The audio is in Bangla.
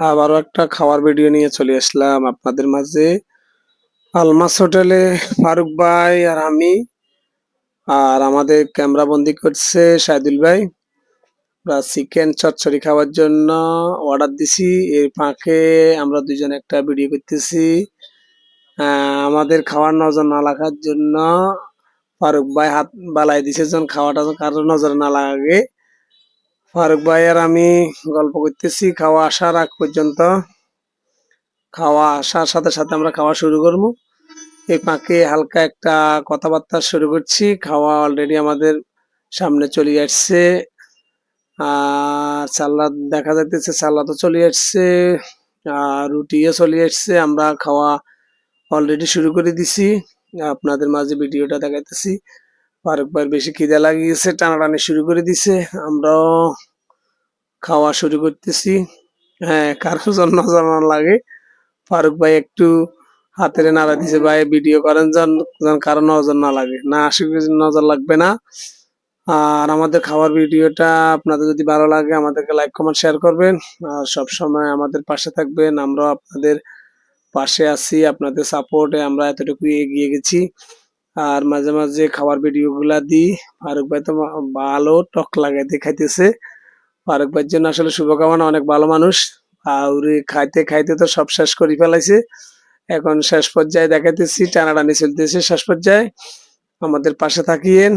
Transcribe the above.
আবারও একটা খাওয়ার ভিডিও নিয়ে চলে আসলাম আপনাদের মাঝে। আলমাস হোটেলে ফারুক ভাই আর আমি আর আমাদের ক্যামেরা বন্দি করছে সাইদুল ভাই। আমরা চিকেন চচ্চড়ি খাওয়ার জন্য অর্ডার দিছি। এর ফাঁকে আমরা দুজন একটা ভিডিও করতেছি। আমাদের খাওয়ার নজর না লাগার জন্য ফারুক ভাই হাত বালাই দিছে। যেন খাওয়াটা কারোর নজর না লাগে। ফারুক ভাই আর আমি গল্প করতেছি, খাওয়া আসার আগ পর্যন্ত। খাওয়া আসার সাথে সাথে আমরা খাওয়া শুরু করব। এই ফাঁকে হালকা একটা কথাবার্তা শুরু করছি, খাওয়া অলরেডি আমাদের সামনে চলে আসছে। আর সালাদ দেখা যাইতেছে সালাদও চলে আসছে, আর রুটিও চলে আসছে। আমরা খাওয়া অলরেডি শুরু করে দিছি। আপনাদের মাঝে ভিডিওটা দেখাইতেছি। ফারুক ভাইয়ের বেশি খিদে লাগিয়েছে, টানাটানি শুরু করে দিছে। আমরাও খাওয়া শুরু করতেছি। হ্যাঁ কারোর জন্য জানা লাগে। ফারুক ভাই একটু হাতের নাড়া দিছে ভাই, ভিডিও করেন যেন কারও নজর না লাগে। না আশিক নজর লাগবে না। আর আমাদের খাওয়ার ভিডিওটা আপনাদের যদি ভালো লাগে, আমাদেরকে লাইক কমেন্ট শেয়ার করবেন। আর সব সময় আমাদের পাশে থাকবেন। আমরাও আপনাদের পাশে আছি, আপনাদের সাপোর্টে আমরা এতটুকু এগিয়ে গেছি। আর মাঝে মাঝে খাবার ভিডিও গুলা দিই। ফারুক ভাই তো ভালো টক লাগাইতে খাইতেছে। ফারুক ভাইয়ের জন্য আসলে শুভকামনা, অনেক ভালো মানুষ। আর খাইতে খাইতে তো সব শেষ করে ফেলাইছে। এখন শেষ পর্যায়ে দেখাইতেছি, টানাটানি চলতেছে শেষ পর্যায়ে। আমাদের পাশে থাকিয়েন।